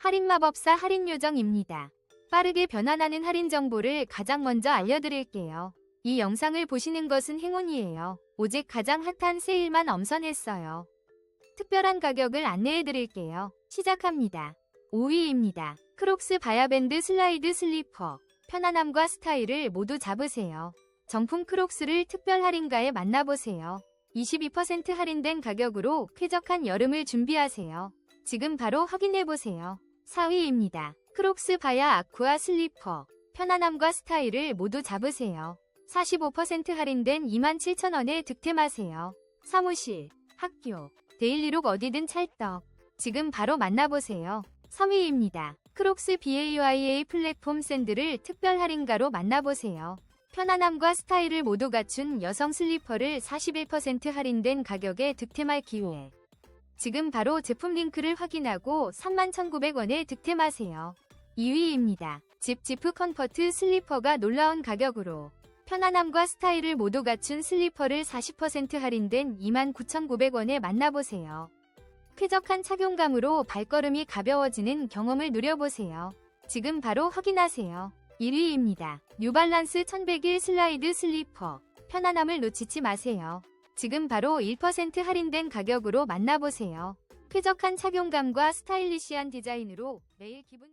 할인 마법사 할인 요정입니다. 빠르게 변환하는 할인 정보를 가장 먼저 알려드릴게요. 이 영상을 보시는 것은 행운이에요. 오직 가장 핫한 세일만 엄선했어요. 특별한 가격을 안내해드릴게요. 시작합니다. 5위입니다. 크록스 바야밴드 슬라이드 슬리퍼. 편안함과 스타일을 모두 잡으세요. 정품 크록스를 특별 할인가에 만나보세요. 22% 할인된 가격으로 쾌적한 여름을 준비하세요. 지금 바로 확인해보세요. 4위입니다. 크록스 바야 아쿠아 슬리퍼. 편안함과 스타일을 모두 잡으세요. 45% 할인된 27,000원에 득템하세요. 사무실, 학교, 데일리룩 어디든 찰떡. 지금 바로 만나보세요. 3위입니다. 크록스 BAYA 플랫폼 샌들을 특별 할인가로 만나보세요. 편안함과 스타일을 모두 갖춘 여성 슬리퍼를 41% 할인된 가격에 득템할 기회. 지금 바로 제품 링크를 확인하고 31,900원에 득템하세요. 2위입니다. 집 지프 컴퍼트 슬리퍼가 놀라운 가격으로 편안함과 스타일을 모두 갖춘 슬리퍼를 40% 할인된 29,900원에 만나보세요. 쾌적한 착용감으로 발걸음이 가벼워지는 경험을 누려보세요. 지금 바로 확인하세요. 1위입니다. 뉴발란스 1100일 슬라이드 슬리퍼. 편안함을 놓치지 마세요. 지금 바로 1% 할인된 가격으로 만나보세요. 쾌적한 착용감과 스타일리시한 디자인으로 매일 기분